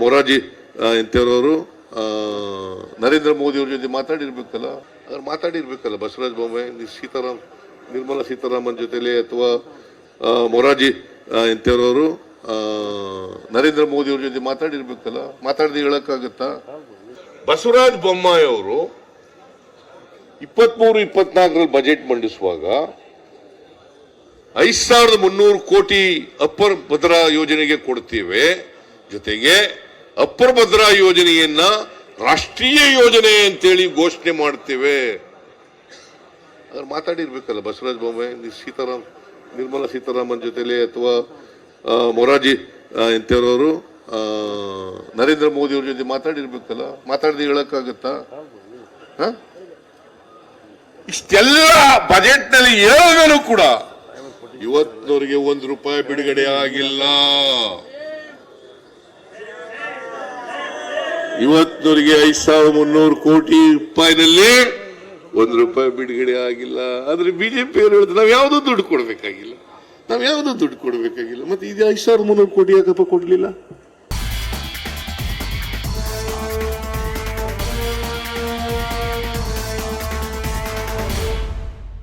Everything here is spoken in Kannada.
ಮೊರಾರ್ಜಿ ಇಂಥವ್ರವರು ನರೇಂದ್ರ ಮೋದಿ ಅವ್ರ ಜೊತೆ ಮಾತಾಡಿರ್ಬೇಕಲ್ಲ? ಅದ್ರ ಮಾತಾಡಿರ್ಬೇಕಲ್ಲ, ಬಸವರಾಜ ಬೊಮ್ಮಾಯಿ ಸೀತಾರಾಮ್, ನಿರ್ಮಲಾ ಸೀತಾರಾಮನ್ ಜೊತೆಲಿ ಅಥವಾ ಮೊರಾರ್ಜಿ ಇಂಥವ್ರವರು ನರೇಂದ್ರ ಮೋದಿ ಅವ್ರ ಜೊತೆ ಮಾತಾಡಿರ್ಬೇಕಲ್ಲ? ಮಾತಾಡದೆ ಹೇಳೋಕ್ಕಾಗತ್ತಾ? ಬಸವರಾಜ ಬೊಮ್ಮಾಯಿ ಅವರು ಇಪ್ಪತ್ಮೂರು, ಇಪ್ಪತ್ನಾಲ್ಕರಲ್ಲಿ ಬಜೆಟ್ ಮಂಡಿಸುವಾಗ ಐದು ಸಾವಿರದ ಮುನ್ನೂರು ಕೋಟಿ ಅಪ್ಪರ್ ಭದ್ರಾ ಯೋಜನೆಗೆ ಕೊಡ್ತೀವಿ. ಜೊತೆಗೆ ಅಪ್ಪರ್ ಯೋಜನೆಯನ್ನ ರಾಷ್ಟ್ರೀಯ ಯೋಜನೆ ಅಂತೇಳಿ ಘೋಷಣೆ ಮಾಡ್ತೇವೆ. ಅದ್ರ ಮಾತಾಡಿರ್ಬೇಕಲ್ಲ, ಬಸವರಾಜ ಬೊಮ್ಮೆ ಸೀತಾರಾಮ್, ನಿರ್ಮಲಾ ಸೀತಾರಾಮನ್ ಜೊತೆಲಿ ಅಥವಾ ಮೊರಾಜಿ ಇಂಥವ್ರವರು ನರೇಂದ್ರ ಮೋದಿ ಅವ್ರ ಜೊತೆ ಮಾತಾಡಿರ್ಬೇಕಲ್ಲ, ಮಾತಾಡದೆ ಹೇಳಕ್ಕಾಗತ್ತಾ? ಇಷ್ಟೆಲ್ಲ ಬಜೆಟ್ನಲ್ಲಿ ಹೇಳಿದ್ರು ಕೂಡ ಇವತ್ತಿನವರಿಗೆ ಒಂದು ರೂಪಾಯಿ ಬಿಡುಗಡೆ ಆಗಿಲ್ಲ. ಇವತ್ತಿನವರೆಗೆ ಐದ್ ಸಾವಿರದ ಮುನ್ನೂರು ಕೋಟಿ ರೂಪಾಯಿನಲ್ಲಿ ಒಂದ್ ರೂಪಾಯಿ ಬಿಡುಗಡೆ ಆಗಿಲ್ಲ. ಆದ್ರೆ ಬಿಜೆಪಿ ಅವರು ಹೇಳಿದ್ರು, ನಾವ್ ಯಾವ್ದು ದುಡ್ಡು ಕೊಡ್ಬೇಕಾಗಿಲ್ಲ. ನಾವ್ ಯಾವ್ದೋ ದುಡ್ಡು ಕೊಡ್ಬೇಕಾಗಿಲ್ಲ. ಮತ್ತೆ ಇದು ಐದ್ ಸಾವಿರದ ಮುನ್ನೂರು ಕೋಟಿ ಯಾಕಪ್ಪ ಕೊಡ್ಲಿಲ್ಲ?